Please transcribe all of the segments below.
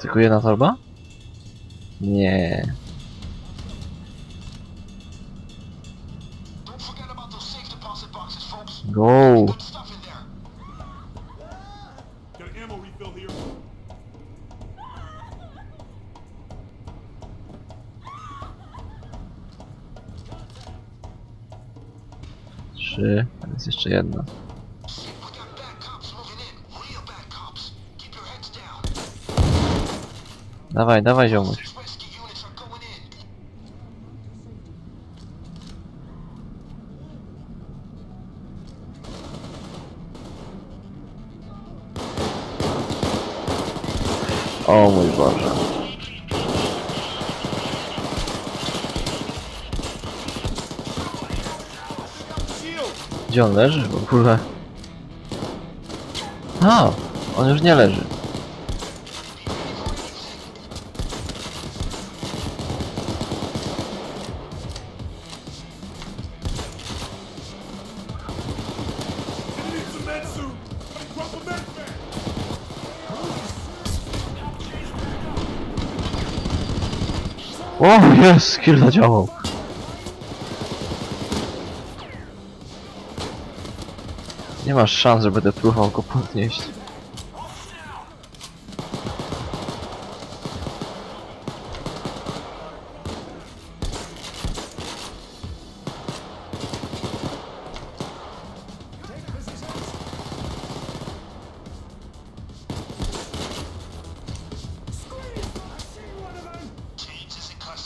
Tylko jedna torba? Nie. Go! Trzy. Jest jeszcze jedna. Dawaj, dawaj ziomuś. O mój Boże. Gdzie on leży w ogóle? A, on już nie leży. O, jest, skill zadziałał. Nie masz szans, że będę próbował go podnieść.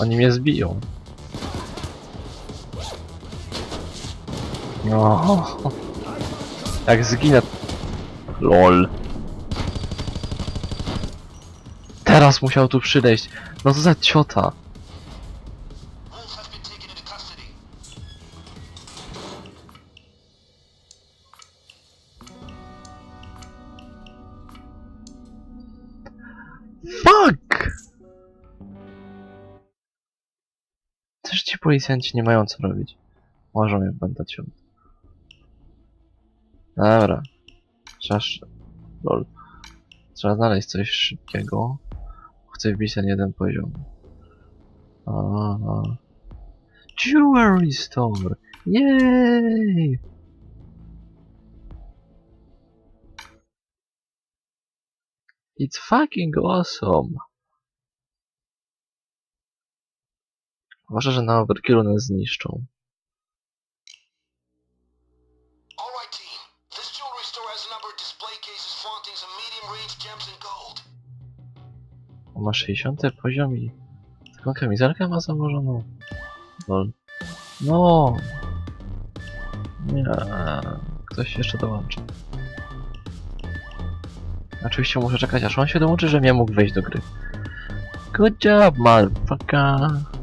Oni mnie zbiją. No. Jak zginę... LOL. Teraz musiał tu przylejść. No co za ciota. Też ci policjanci nie mają co robić. Może mnie będę ciął. Dobra. Trzeba... Lol. Trzeba znaleźć coś szybkiego. Chcę wbić ten jeden poziom. Jewelry store! Yay! It's fucking awesome! Uważaj, że na overkillu nas zniszczą. On ma 60 poziom i taką kamizelkę ma założoną. Lol. No. Nie. Ktoś jeszcze dołączy. Oczywiście muszę czekać aż on się dołączy, żebym ja mógł wejść do gry. Good job, motherfucker.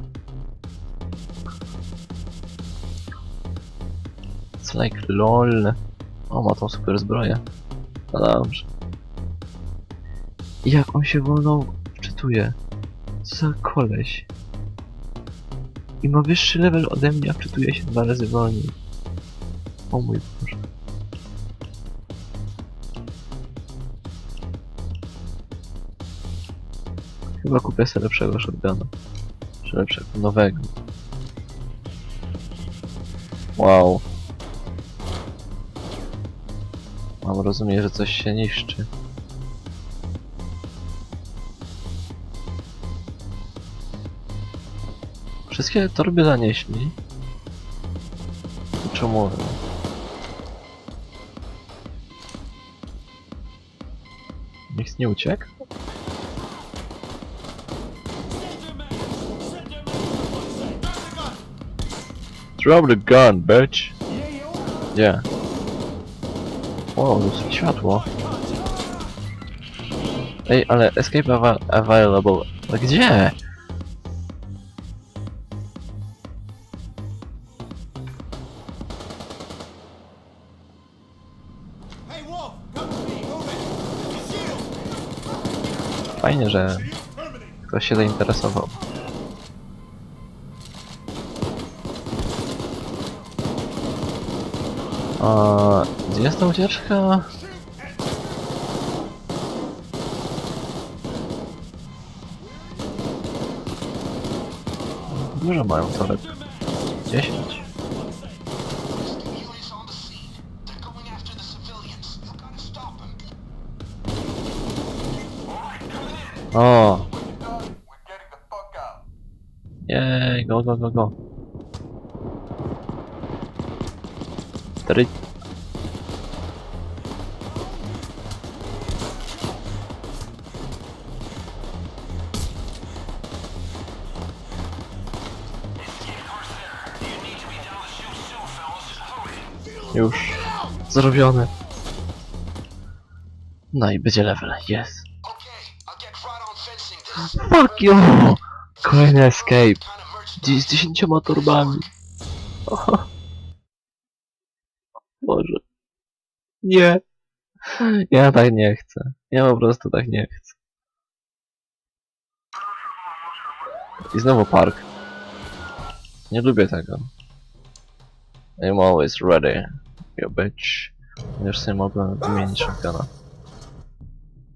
Like lol. O, ma tą super zbroję. No dobrze. Jak on się wolno wczytuje. Co za koleś. I ma wyższy level ode mnie, a wczytuje się dwa razy wolniej. O mój Boże. Chyba kupię sobie lepszego shotguna. Czy lepszego, nowego. Wow. Mam rozumieć, że coś się niszczy. Wszystkie torby zanieśli. Czemu? Nikt nie uciekł? Drop the gun, bitch! Gdzie? O, jest światło. Ej, ale escape ava available. Gdzie? Fajnie, że ktoś się zainteresował. A więc jest ta ucieczka. Dużo mają toreb. 10. O! Jej, go, go, go, go. 40. Już. Zrobione. No i będzie level, jest. Fuck you! Kolejny escape. Kind of merchandise. Dzi- Z dziesięcioma torbami. O. Boże. Nie. Ja tak nie chcę. Ja po prostu tak nie chcę. I znowu park. Nie lubię tego. I'm always ready, you bitch. Chociaż sobie mogłem wymienić shotguna.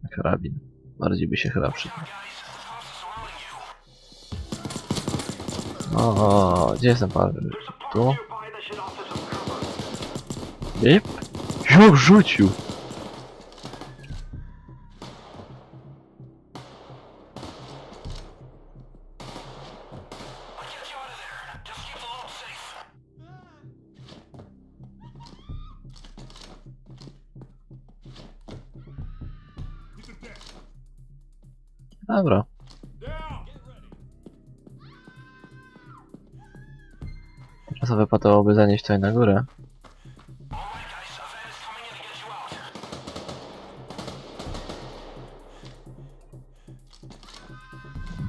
Na karabin. Bardziej by się chyba przydał. O, gdzie jestem park? Tu? Bip? Jo, rzucił! Dobra. Teraz wypadałoby zanieść tutaj na górę.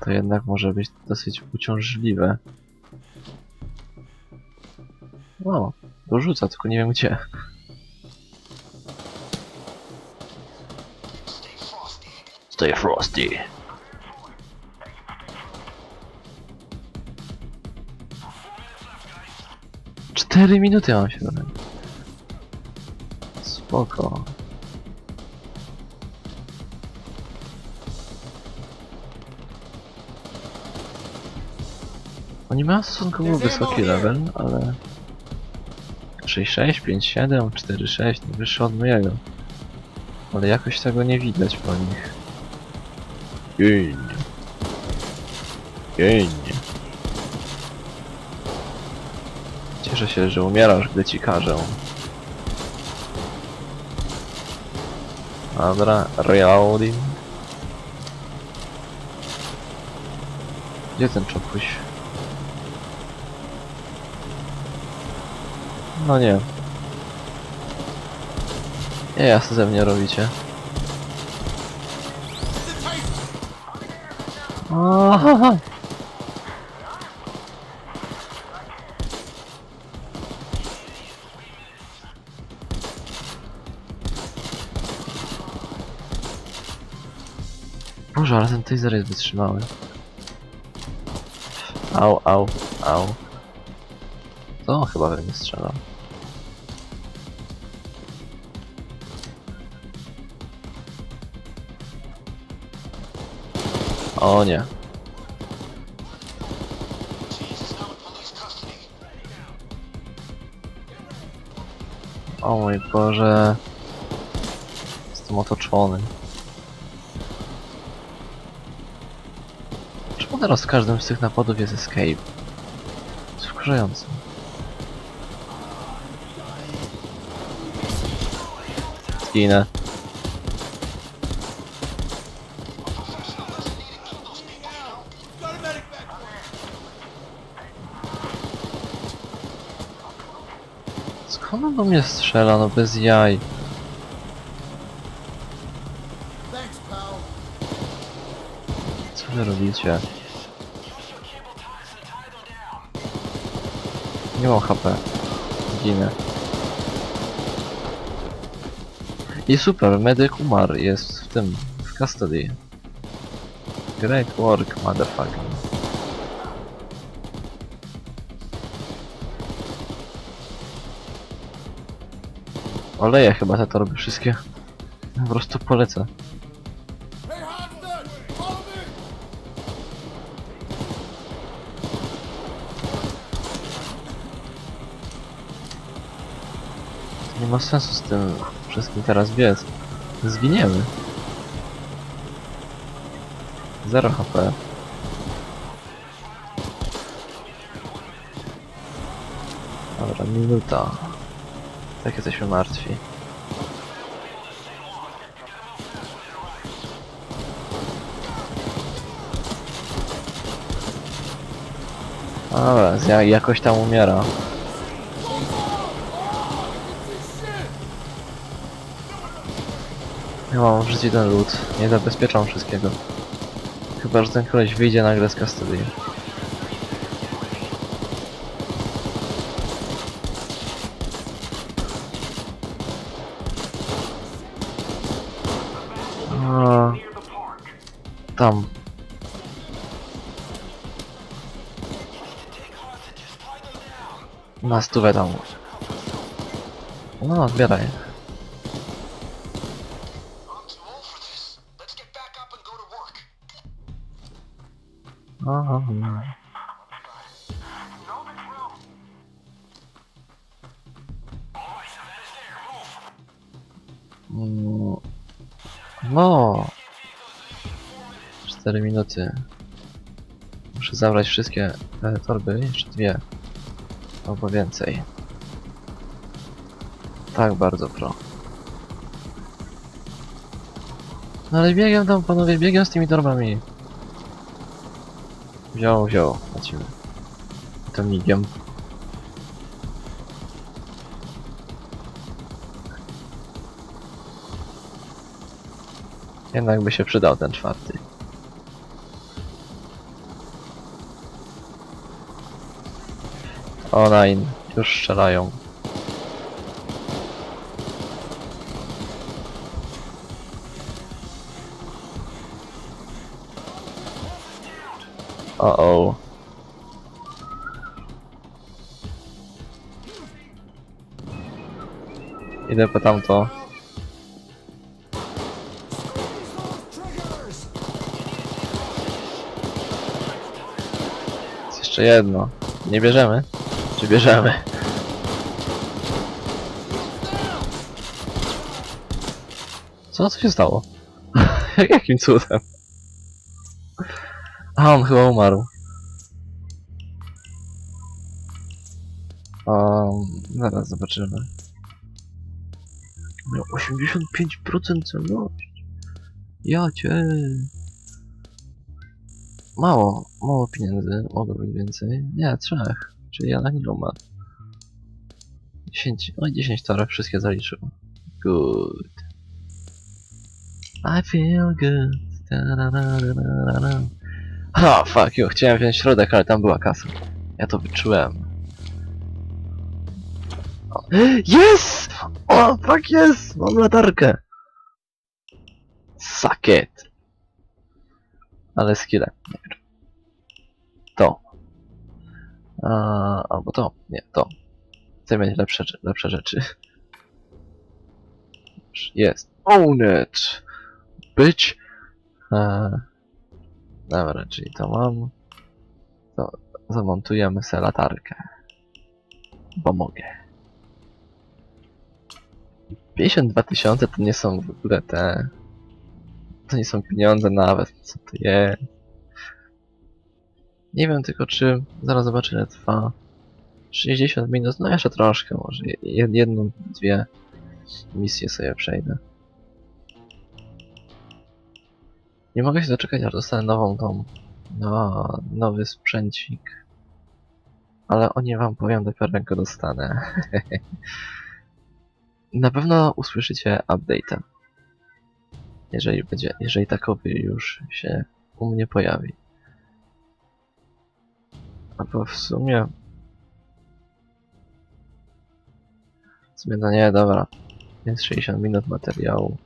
To jednak może być dosyć uciążliwe. O, dorzuca, tylko nie wiem gdzie. Stay frosty. Stay frosty. Cztery minuty mam się bronić. Spoko. Oni mają stosunkowo wysoki level, ale... 6-6, 5-7, 4-6, no wyższy od mojego. Ale jakoś tego nie widać po nich. Gień. Gień. Cieszę się, że umierasz, gdy ci każę. Dobra, reloading. Gdzie ten czopuś? No nie. Nie jasne ze mnie robicie. Aha. Boże, ale ten taser jest wytrzymały. Au, au, au. To chyba we mnie strzela. O nie. O mój Boże. Jestem otoczony. Teraz każdym z tych napadów jest escape? Jest wkurzające. Zginę. Skąd on do mnie strzela? No bez jaj. Co wy robicie? Nie mam HP. Ginę. I super, medyk umarł. Jest w tym, w custody. Great work, motherfucker. Oleję chyba te torby wszystkie. Po prostu polecę. Ma sensu z tym wszystkim teraz biec. Zginiemy. 0 HP. Dobra, minuta. Tak jesteśmy martwi. Ja- jakoś tam umiera. Ja mam w życiu ten lód. Nie zabezpieczam wszystkiego. Chyba, że ten koleś wyjdzie nagle z kastylii. A, Tam. Na stówę tam. No, zbieraj. Aha. Mm, No. 4 minuty. Muszę zabrać wszystkie e, torby, jeszcze dwie. Albo więcej. Tak bardzo pro. No ale biegiem tam panowie, biegiem z tymi torbami. Wziął, wziął. Lecimy. To migiem. Jednak by się przydał ten czwarty. O nein, już strzelają. O. Idę po tamto. Jest jeszcze jedno. Nie bierzemy? Czy bierzemy? Co? Co się stało? Jakim cudem? A, on chyba umarł. Um, zaraz zobaczymy. Miał 85% celność. Ja cię. Mało, mało pieniędzy, mogło być więcej. Nie, trzech, czyli jednak nie umarł. 10, no 10 torów wszystkie zaliczył. Good. I feel good. Ta-ra-ra-ra-ra-ra. Ha, fuck you, chciałem wziąć środek, ale tam była kasa. Ja to wyczułem. Yes! O, fuck yes! Mam latarkę! Suck it! Ale skille. To. A, albo to. Nie, to. Chcę mieć lepsze, lepsze rzeczy. Jest. Own it! Bitch! A, dobra, czyli to mam. To zamontujemy sobie latarkę. Bo mogę. 52 tysiące to nie są w ogóle te... To nie są pieniądze nawet. Co to jest? Nie wiem tylko czy... Zaraz zobaczę ile trwa. 60 minut, no jeszcze troszkę może. Je- Jedną, dwie misje sobie przejdę. Nie mogę się doczekać aż dostanę nową tą... No, nowy sprzęcik. Ale o nie wam powiem dopiero jak go dostanę. Na pewno usłyszycie update'a. Jeżeli będzie, jeżeli takowy już się u mnie pojawi. Albo w sumie... W sumie no nie, dobra. Jest 60 minut materiału.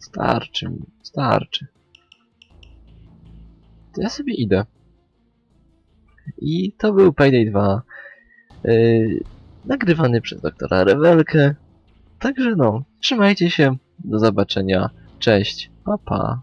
Starczy mi, starczy. To ja sobie idę. I to był Payday 2. Yy, nagrywany przez doktora Rewelkę. Także no, trzymajcie się. Do zobaczenia. Cześć. Pa pa.